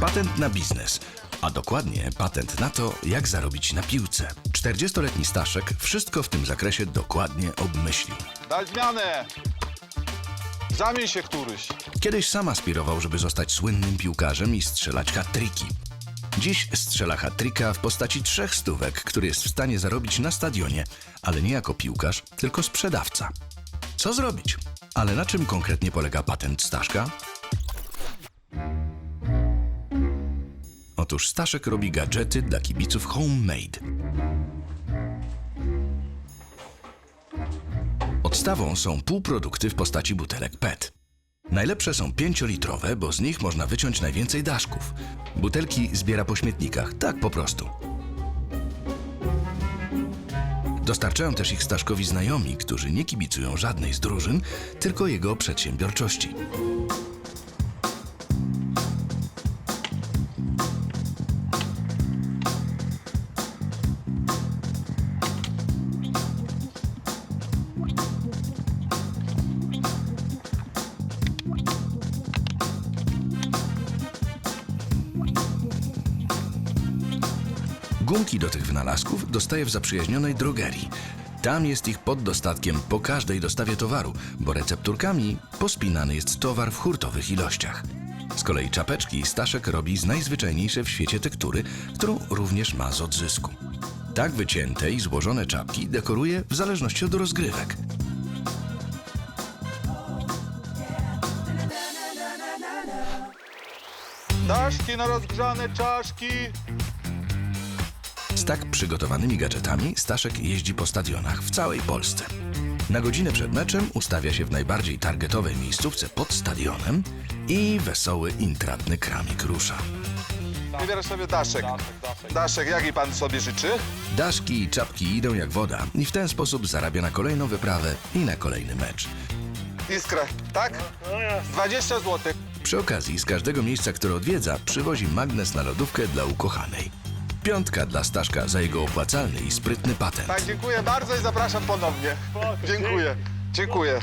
Patent na biznes, a dokładnie patent na to, jak zarobić na piłce. 40-letni Staszek wszystko w tym zakresie dokładnie obmyślił. Daj zmianę! Zamień się któryś. Kiedyś sam aspirował, żeby zostać słynnym piłkarzem i strzelać hat-triki. Dziś strzela hat-trika w postaci trzech stówek, który jest w stanie zarobić na stadionie, ale nie jako piłkarz, tylko sprzedawca. Co zrobić? Ale na czym konkretnie polega patent Staszka? Otóż Staszek robi gadżety dla kibiców homemade. Podstawą są półprodukty w postaci butelek PET. Najlepsze są 5-litrowe, bo z nich można wyciąć najwięcej daszków. Butelki zbiera po śmietnikach, tak po prostu. Dostarczają też ich Staszkowi znajomi, którzy nie kibicują żadnej z drużyn, tylko jego przedsiębiorczości. Gumki do tych wynalazków dostaje w zaprzyjaźnionej drogerii. Tam jest ich pod dostatkiem po każdej dostawie towaru, bo recepturkami pospinany jest towar w hurtowych ilościach. Z kolei czapeczki Staszek robi z najzwyczajniejszej w świecie tektury, którą również ma z odzysku. Tak wycięte i złożone czapki dekoruje w zależności od rozgrywek. Daszki na rozgrzane czaszki. Tak przygotowanymi gadżetami Staszek jeździ po stadionach w całej Polsce. Na godzinę przed meczem ustawia się w najbardziej targetowej miejscówce pod stadionem i wesoły, intratny kramik rusza. Wybierasz sobie daszek. Daszek, jaki pan sobie życzy? Daszki i czapki idą jak woda i w ten sposób zarabia na kolejną wyprawę i na kolejny mecz. Iskrę, tak? 20 zł. Przy okazji z każdego miejsca, które odwiedza, przywozi magnes na lodówkę dla ukochanej. Piątka dla Staszka za jego opłacalny i sprytny patent. Tak, dziękuję bardzo i zapraszam ponownie. Dziękuję. Dziękuję.